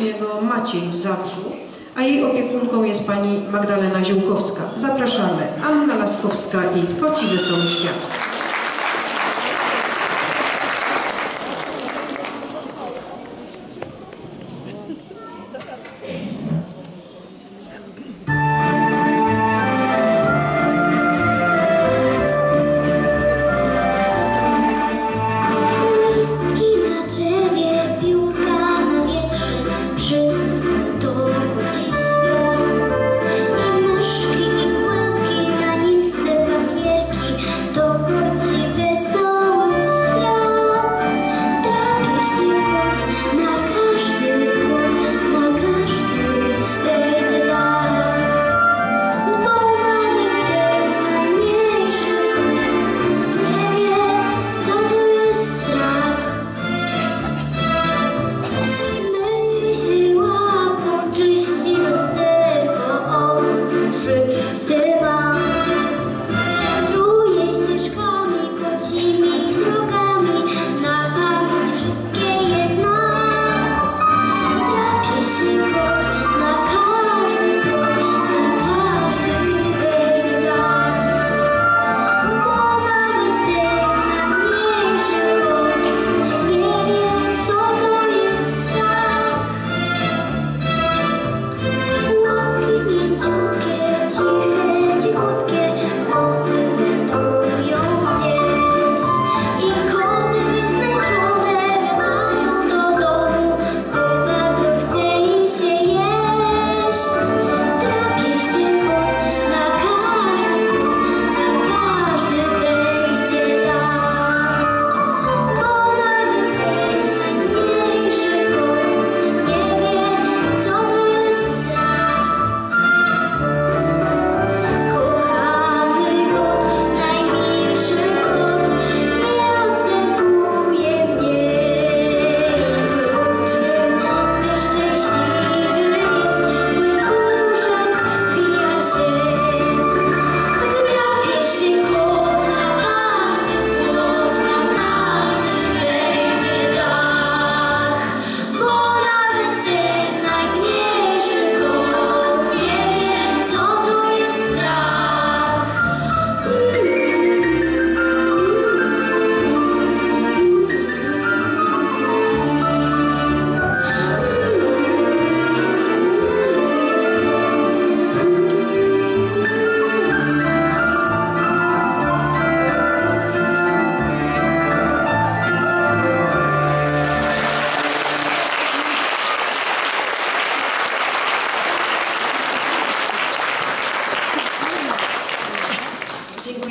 Wielkopolskiego Maciej Zabrzu, a jej opiekunką jest pani Magdalena Ziółkowska. Zapraszamy, Anna Laskowska i Koci Wesoły Świat.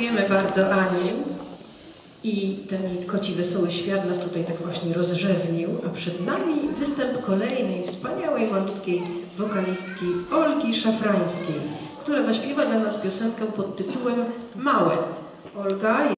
Dziękujemy bardzo Ani. I ten jej koci wesoły świat nas tutaj tak właśnie rozrzewnił, a przed nami występ kolejnej wspaniałej, malutkiej wokalistki Olgi Szafrańskiej, która zaśpiewa dla nas piosenkę pod tytułem Małe. Olga